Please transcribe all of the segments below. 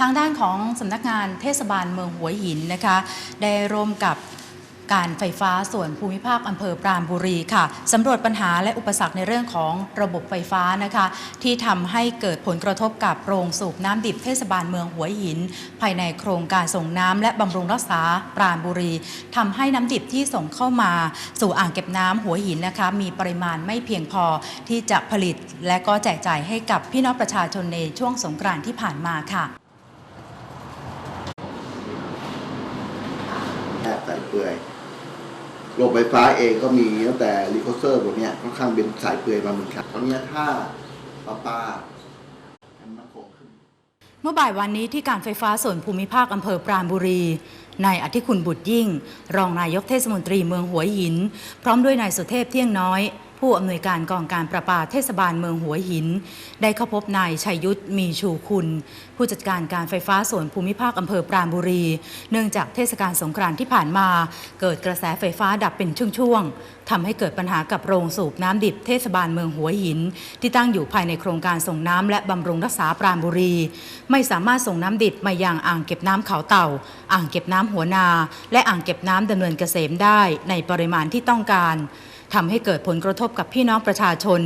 ทางด้านของสำนักงานเทศบาลเมืองหัวหินนะคะ ได้ร่วมกับการไฟฟ้าส่วนภูมิภาคอำเภอปราณบุรีค่ะสำรวจปัญหาและอุปสรรคในเรื่องของระบบไฟฟ้านะคะ ที่ทำให้เกิดผลกระทบกับโรงสูบน้ำดิบเทศบาลเมืองหัวหิน ภายในโครงการส่งน้ำและบำรุงรักษาปราณบุรีทำให้น้ำดิบที่ส่งเข้ามา สู่อ่างเก็บน้ำหัวหินนะคะ มีปริมาณไม่เพียงพอที่จะผลิต และก็แจกจ่ายให้กับพี่น้องประชาชนในช่วงสงกรานต์ที่ผ่านมาค่ะ แอบสายเป ลือยระบบไฟฟ้าเองก็มีตั้งแต่รีโคเซอร์พวกนี้ค่อนข้างเป็นสายเปลือยมาเหมือนกันตอนนี้ถ้าปลาปาเมื่อบ่ายวันนี้ที่การไฟฟ้าส่วนภูมิภาคอำเภอปราณบุรีนายอธิคุณบุตรยิ่ง รองนายกเทศมนตรีเมืองหัวหิน พร้อมด้วยนายสุเทพเที่ยงน้อย ผู้อำนวยการกองการประปาเทศบาลเมืองหัวหิน ได้เข้าพบนายชัยยุทธมีชูคุณ ผู้จัดการการไฟฟ้าส่วนภูมิภาคอำเภอปราณบุรี เนื่องจากเทศกาลสงกรานต์ที่ผ่านมา เกิดกระแสไฟฟ้าดับเป็นช่วงๆทำให้เกิดปัญหากับโรงสูบน้ำดิบเทศบาลเมืองหัวหิน ที่ตั้งอยู่ภายในโครงการส่งน้ำและบำรุงรักษาปราณบุรี ไม่สามารถส่งน้ำดิบมายังอ่างเก็บน้ำเขาเต่า อ่างเก็บน้ำหัวนา และอ่างเก็บน้ำดำเนินเกษมได้ในปริมาณที่ต้องการ ทำให้เกิดผลกระทบกับพี่น้องประชาชน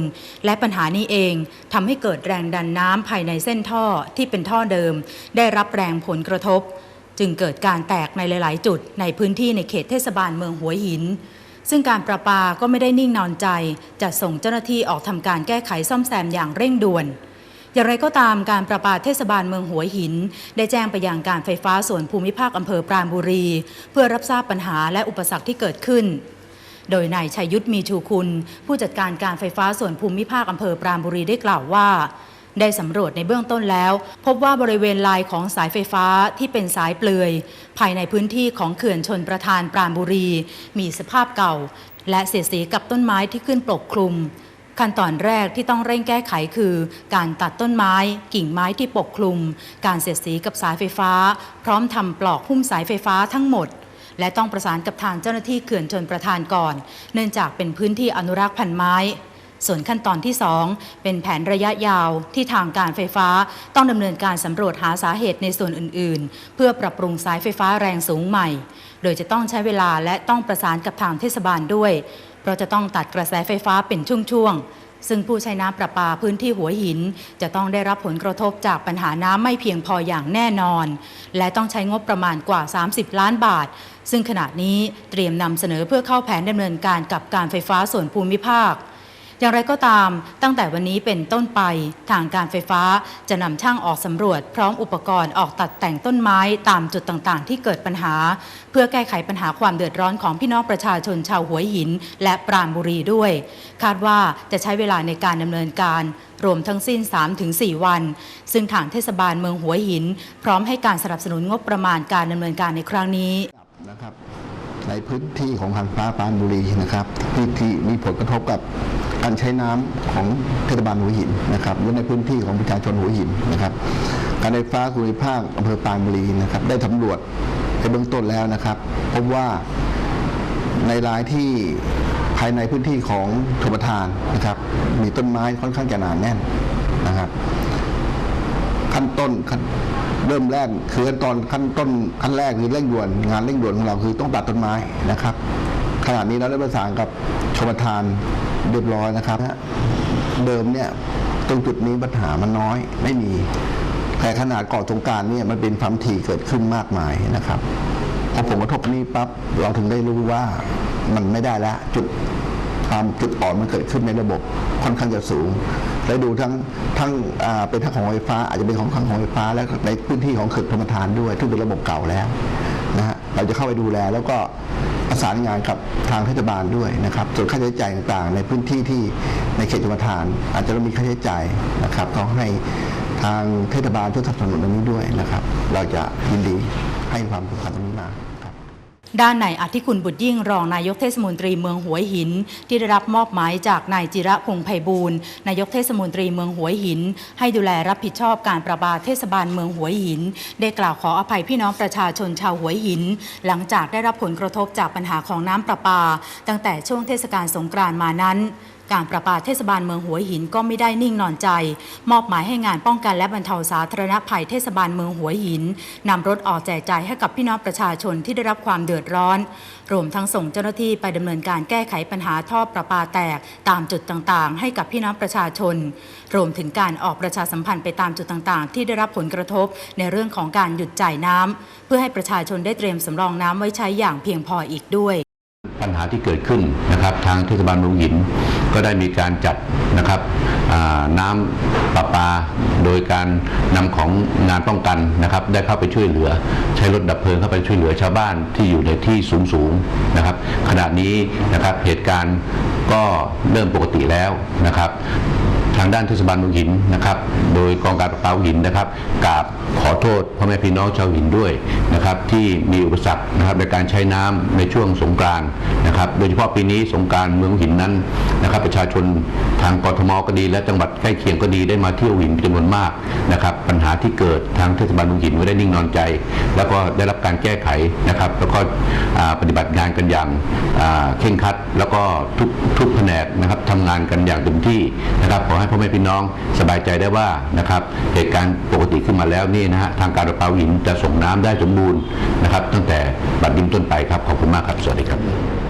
และปัญหานี้เองทำให้เกิดแรงดันน้ำภายในเส้นท่อที่เป็นท่อเดิม ได้รับแรงผลกระทบ จึงเกิดการแตกในหลาย ๆ จุดในพื้นที่ในเขตเทศบาลเมืองหัวหิน ซึ่งการประปาก็ไม่ได้นิ่งนอนใจจะส่งเจ้าหน้าที่ออกทำการแก้ไขซ่อมแซมอย่างเร่งด่วนอย่างไรก็ตามการประปาเทศบาลเมืองหัวหิน ได้แจ้งไปยังการไฟฟ้าส่วนภูมิภาคอำเภอปราณบุรี เพื่อรับทราบปัญหาและอุปสรรคที่เกิดขึ้น โดยนายชัยยุทธมีชูคุณ ผู้จัดการการไฟฟ้าส่วนภูมิภาคอำเภอปราณบุรีได้กล่าวว่าได้สำรวจในเบื้องต้นแล้ว พบว่าบริเวณลายของสายไฟฟ้าที่เป็นสายเปลือย ภายในพื้นที่ของเขื่อนชนประทานปราณบุรี มีสภาพเก่า และเสียดสีกับต้นไม้ที่ขึ้นปกคลุม ขั้นตอนแรกที่ต้องเร่งแก้ไขคือ การตัดต้นไม้ กิ่งไม้ที่ปกคลุม การเสียดสีกับสายไฟฟ้า พร้อมทำปลอกหุ้มสายไฟฟ้าทั้งหมด และต้องประสานกับทางเจ้าหน้าที่เขื่อนชนประทานก่อน เนื่องจากเป็นพื้นที่อนุรักษ์พันไม้ ส่วนขั้นตอนที่ 2 เป็นแผนระยะยาวที่ทางการไฟฟ้าต้องดำเนินการสำรวจหาสาเหตุในส่วนอื่น ๆ เพื่อปรับปรุงสายไฟฟ้าแรงสูงใหม่ โดยจะต้องใช้เวลาและต้องประสานกับทางเทศบาลด้วย เพราะจะต้องตัดกระแสไฟฟ้าเป็นช่วงๆ ซึ่งผู้ใช้น้ำประปาพื้นที่หัวหิน จะต้องได้รับผลกระทบจากปัญหาน้ำไม่เพียงพออย่างแน่นอน และต้องใช้งบประมาณกว่า 30 ล้านบาท ซึ่งขณะนี้เตรียมนำเสนอเพื่อเข้าแผนดำเนินการกับการไฟฟ้าส่วนภูมิภาค อย่างไรก็ตาม ตั้งแต่วันนี้เป็นต้นไปทางการไฟฟ้าจะนำช่างออกสำรวจ พร้อมอุปกรณ์ออกตัดแต่งต้นไม้ตามจุดต่างๆ ที่เกิดปัญหา เพื่อแก้ไขปัญหาความเดือดร้อนของพี่น้องประชาชนชาวหัวหิน และปราณบุรีด้วย คาดว่าจะใช้เวลาในการดำเนินการรวมทั้งสิ้น 3-4 วัน ซึ่งทางเทศบาลเมืองหัวหิน พร้อมให้การสนับสนุนงบประมาณการดำเนินการในครั้งนี้นะครับในพื้นที่ของทางฟ้าปรานบุรีนะครับที่ที่มีผลกระทบกับ การใช้น้ำของเทศบาลหัวหินนะครับและในพื้นที่ของประชาชนหัวหินนะครับ การไฟฟ้าส่วนภูมิภาคอำเภอปานบุรีนะครับ ได้สำรวจในเบื้องต้นแล้วนะครับพบว่าในรายที่ภายในพื้นที่ของชมประทานนะครับ มีต้นไม้ค่อนข้างจะหนาแน่นนะครับ ขั้นต้นขั้นเริ่มแรกคือขั้นตอนขั้นต้นขั้นแรกคือเร่งด่วนงานเร่งด่วนของเราคือต้องตัดต้นไม้นะครับ ขณะนี้เราได้ประสานกับชมทานเรียบร้อยนะครับ เดิมเนี่ยตรงจุดนี้ปัญหามันน้อยไม่มี แต่ขนาดก่อตรงการเนี่ยมันเป็นความถี่เกิดขึ้นมากมายนะครับพอผลกระทบนี้ปั๊บเราถึงได้รู้ว่ามันไม่ได้แล้วจุดความจุดอ่อนมันเกิดขึ้นในระบบค่อนข้างจะสูง และดูทั้งทั้งเป็นทั้งของไฟฟ้า อาจจะเป็นของทางของไฟฟ้า และในพื้นที่ของเขื่อนธรรมทานด้วยที่เป็นระบบเก่าแล้วนะฮะเราจะเข้าไปดูแลแล้วก็ ประสานงานกับทางเทศบาลด้วยนะครับส่วนค่าใช้จ่ายต่างๆ ในพื้นที่ที่ในเขตธรรมทาน อาจจะมีค่าใช้จ่ายนะครับต้องให้ทางเทศบาลช่วยสนับสนุนตรงนี้ด้วยนะครับ เราจะยินดีให้ความสำคัญตรงนี้มา ด้านในอธิคุณบุตรยิ่งรองนายกเทศมนตรีเมืองหัวหิน ที่ได้รับมอบหมายจากนายจิระพงไพบูลย์นายกเทศมนตรีเมืองหัวหิน ให้ดูแลรับผิดชอบการประปาเทศบาลเมืองหัวหิน ได้กล่าวขออภัยพี่น้องประชาชนชาวหัวหิน หลังจากได้รับผลกระทบจากปัญหาของน้ำประปา ตั้งแต่ช่วงเทศกาลสงกรานต์มานั้นการประปาเทศบาลเมืองหัวหินก็ไม่ได้นิ่งนอนใจ มอบหมายให้งานป้องกันและบรรเทาสาธารณภัยเทศบาลเมืองหัวหินนำรถออกแจกจ่ายให้กับพี่น้องประชาชนที่ได้รับความเดือดร้อน รวมทั้งส่งเจ้าหน้าที่ไปดำเนินการแก้ไขปัญหาท่อประปาแตกตามจุดต่างๆ ให้กับพี่น้องประชาชน รวมถึงการออกประชาสัมพันธ์ไปตามจุดต่างๆ ที่ได้รับผลกระทบในเรื่องของการหยุดจ่ายน้ำเพื่อให้ประชาชนได้เตรียมสำรองน้ำไว้ใช้อย่างเพียงพออีกด้วย ปัญหาที่เกิดขึ้นนะครับทางเทศบาลเมืองหินก็ได้มีการจัดนะครับน้ำประปา โดยการนำของงานป้องกันนะครับ ได้เข้าไปช่วยเหลือ ใช้รถดับเพลิงเข้าไปช่วยเหลือชาวบ้านที่อยู่ในที่สูงสูงๆนะครับขณะนี้นะครับเหตุการณ์ก็เริ่มปกติแล้วนะครับ ทางด้านเทศบาลเมืองหินนะครับ โดยกองการประปาหินนะครับกราบขอโทษพ่อแม่พี่น้องชาวหินด้วยนะครับที่มีอุปสรรคนะครับในการใช้น้ำในช่วงสงกรานนะครับ โดยเฉพาะปีนี้สงกรานเมืองหินนั้นนะครับ ประชาชนทางกทมก็ดี และจังหวัดใกล้เคียงก็ดีได้มาเที่ยวหินเป็นจำนวนมากนะครับ ปัญหาที่เกิดทางเทศบาลเมืองหินไม่ได้นิ่งนอนใจ แล้วก็ได้รับการแก้ไขนะครับ แล้วก็ปฏิบัติงานกันอย่างเคร่งครัด แล้วก็ทุกทุกแผนกนะครับทำงานกันอย่างเต็มที่นะครับขอให้พ่อแม่พี่น้องสบายใจได้ว่านะครับเหตุการณ์ปกติขึ้นมาแล้วนี่นะฮะทางการประปาหินจะส่งน้ำได้สมบูรณ์นะครับ ตั้งแต่บัดนี้ต้นไปครับขอบคุณมากครับสวัสดีครับ